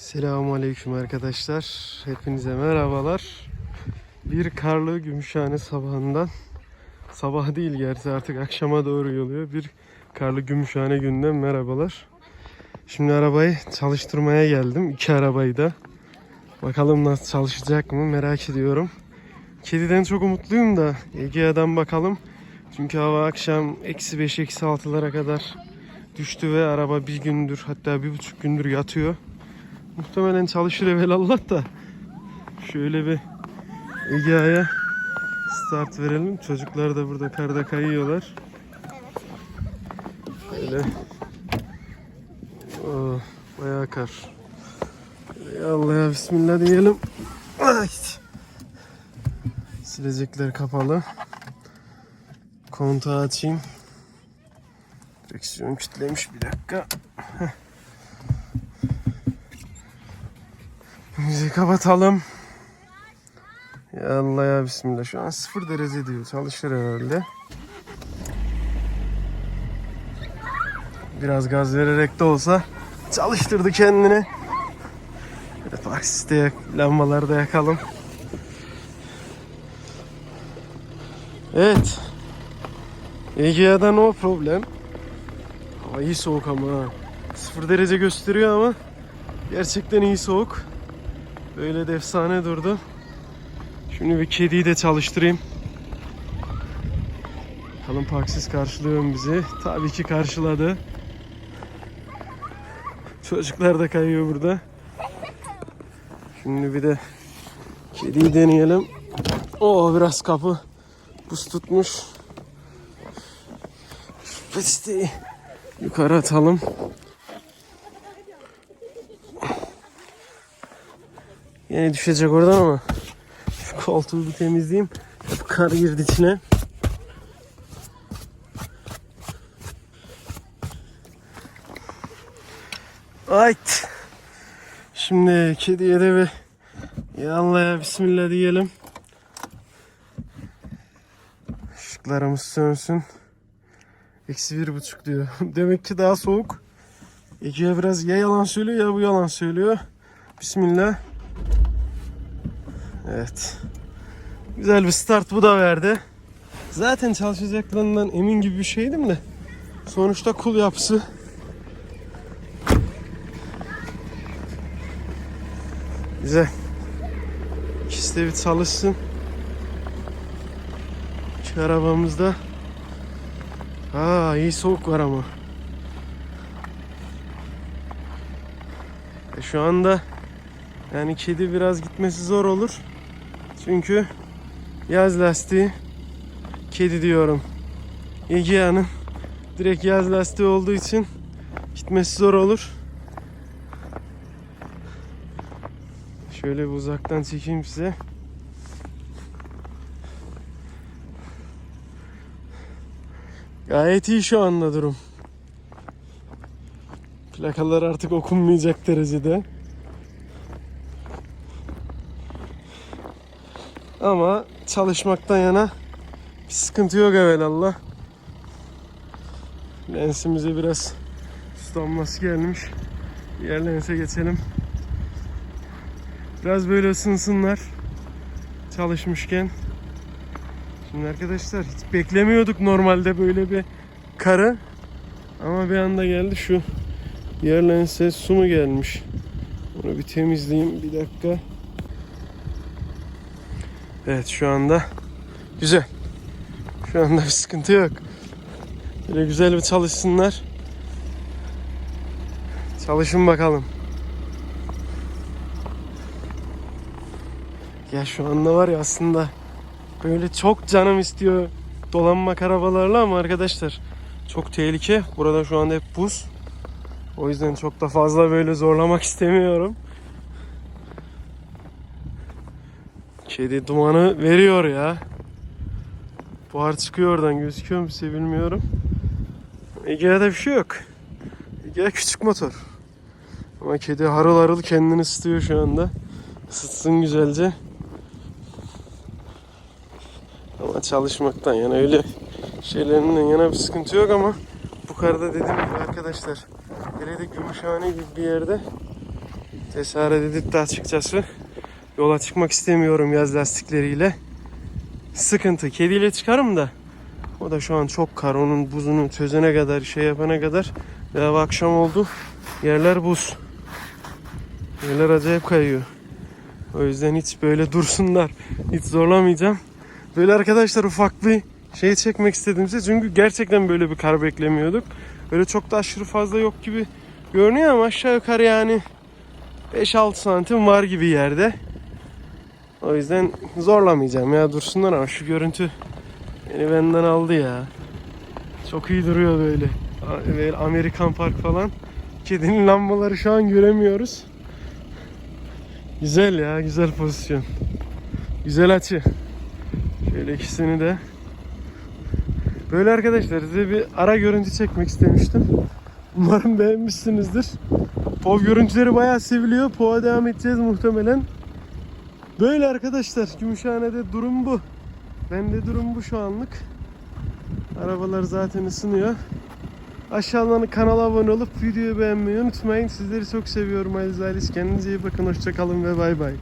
Selamun Aleyküm arkadaşlar. Hepinize merhabalar. Bir karlı Gümüşhane sabahından sabah değil gerçi artık akşama doğru yoluyor. Bir karlı Gümüşhane günden merhabalar. Şimdi arabayı çalıştırmaya geldim. İki arabayı da. Bakalım nasıl çalışacak mı merak ediyorum. Kediden çok umutluyum da Egea'dan bakalım. Çünkü hava akşam eksi 5 eksi 6'lara kadar düştü ve araba bir gündür hatta bir buçuk gündür yatıyor. Muhtemelen çalışır evvelallah da. Şöyle bir Egea'ya start verelim. Çocuklar da burada karda kayıyorlar. Şöyle. Oh, bayağı kar. Şöyle Allah'a bismillah diyelim. Silecekler kapalı. Kontağı açayım. Direksiyon kilitlemiş bir dakika. Müziği kapatalım. Ya Allah ya bismillah. Şu an sıfır derece diyor. Çalışır herhalde. Biraz gaz vererek de olsa çalıştırdı kendini. Park site yak- lambaları da yakalım. Evet. Egea'da no problem. Hava iyi soğuk ama. Sıfır derece gösteriyor ama gerçekten iyi soğuk. Böyle de efsane durdu. Şimdi bir kediyi de çalıştırayım. Bakalım parksiz karşılıyor mu bizi? Tabii ki karşıladı. Çocuklar da kayıyor burada. Şimdi bir de kediyi deneyelim. Oo biraz kapı buz tutmuş. Peçeteyi yukarı atalım. Yine düşecek oradan ama şu koltuğu bir temizleyeyim. Hep kar girdi içine. Ayt. Şimdi kediye de bir ya Allah ya Bismillah diyelim. Işıklarımız sönsün. Eksi bir buçuk diyor. Demek ki daha soğuk. Ege'ye biraz ya yalan söylüyor ya bu yalan söylüyor. Bismillah. Evet. Güzel bir start bu da verdi. Zaten çalışacaklarından emin gibi bir şeydim de. Sonuçta kul yapısı. Güzel. İkisi de bir çalışsın. Şu arabamızda. Aa iyi soğuk var ama. E, şu anda yani kedi biraz gitmesi zor olur. Çünkü yaz lastiği kedi diyorum. Egea'nın direkt yaz lastiği olduğu için gitmesi zor olur. Şöyle bir uzaktan çekeyim size. Gayet iyi şu anda durum. Plakalar artık okunmayacak derecede. Ama çalışmaktan yana bir sıkıntı yok evvelallah. Lensimize biraz sulanması gelmiş. Diğer lense geçelim. Biraz böyle ısınsınlar. Çalışmışken. Şimdi arkadaşlar hiç beklemiyorduk normalde böyle bir karı. Ama bir anda geldi şu diğer lense su mu gelmiş? Onu bir temizleyeyim bir dakika. Evet şu anda güzel. Şu anda bir sıkıntı yok. Böyle güzel bir çalışsınlar. Çalışın bakalım. Ya şu anda var ya aslında böyle çok canım istiyor dolanmak arabalarla ama arkadaşlar çok tehlike. Burada şu anda hep buz. O yüzden çok da fazla böyle zorlamak istemiyorum. Kedi dumanı veriyor ya. Buhar çıkıyor oradan gözüküyor mu size bilmiyorum. Ege'de bir şey yok. Ege küçük motor. Ama kedi harıl harıl kendini ısıtıyor şu anda. Isıtsın güzelce. Ama çalışmaktan yani öyle şeylerinden yana bir sıkıntı yok ama bu karda dediğim gibi arkadaşlar hele de Gümüşhane gibi bir yerde Cesaret edip de açıkçası yola çıkmak istemiyorum yaz lastikleriyle. Sıkıntı. Kediyle çıkarım da. O da şu an çok kar. Onun buzunu çözene kadar, şey yapana kadar. Daha akşam oldu. Yerler buz. Yerler acayip kayıyor. O yüzden hiç böyle dursunlar. Hiç zorlamayacağım. Böyle arkadaşlar ufak bir şey çekmek istediğimizde çünkü gerçekten böyle bir kar beklemiyorduk. Böyle çok da aşırı fazla yok gibi görünüyor ama aşağı yukarı yani 5-6 santim var gibi yerde. O yüzden zorlamayacağım ya dursunlar ama şu görüntü beni benden aldı ya. Çok iyi duruyor böyle. Böyle Amerikan Park falan. Kedinin lambaları şu an göremiyoruz. Güzel ya, güzel pozisyon. Güzel açı. Şöyle ikisini de. Böyle arkadaşlar size bir ara görüntü çekmek istemiştim. Umarım beğenmişsinizdir. POV görüntüleri bayağı seviliyor. POV'a devam edeceğiz muhtemelen. Böyle arkadaşlar. Gümüşhane'de durum bu. Bende durum bu şu anlık. Arabalar zaten ısınıyor. Aşağıdan kanala abone olup videoyu beğenmeyi unutmayın. Sizleri çok seviyorum Aziz Ailesi. Kendinize iyi bakın. Hoşçakalın ve bay bay.